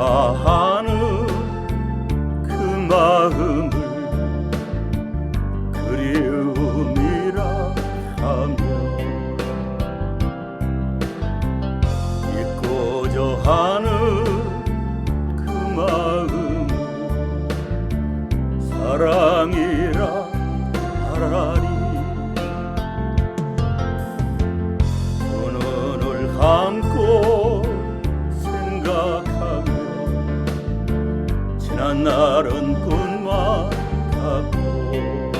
하는 그 마음을 그리움이라 하며 잊고자 하는 그 마음을 사랑이 지난 날은 꿈만 같고.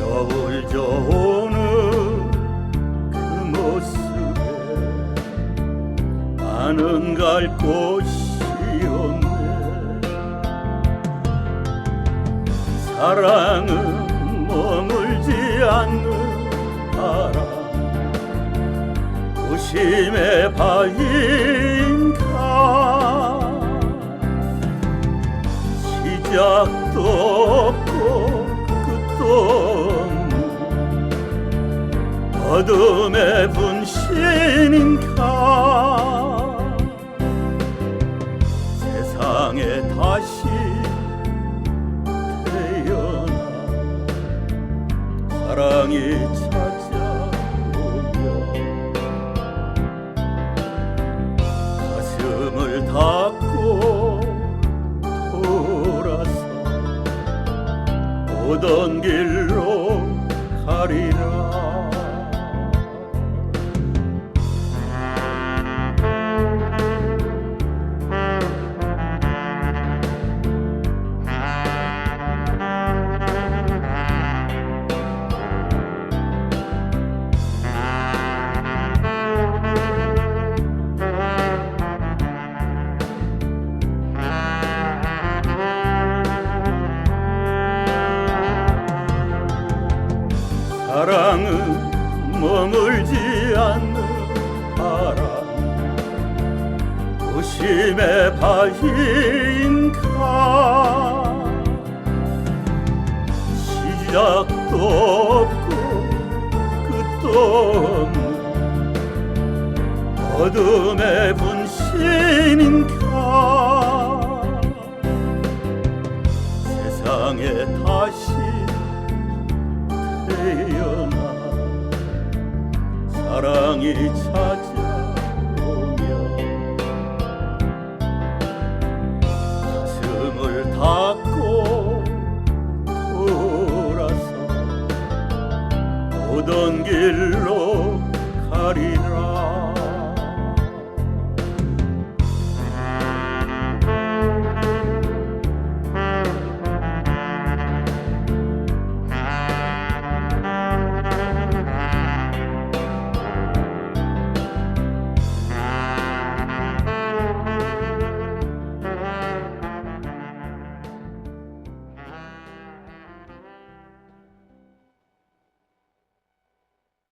여울 져오는 그 모습에 나는 갈 곳이 없네. 사랑은 머물지 않는 바람 도심의 바인 어둠의 분신인가? 세상에 다시 태어나 사랑이 찾아오며 가슴을 닫고 돌아서 오던 길로 가리라 사랑은 머물지 않는 바람. 도심의 바인가. 시작도 없고 끝도 없는 어둠의 분신인가. 세상에 다시 태어나 사랑이 찾아오면 가슴을 닫고 돌아서 오던 길로 가리라.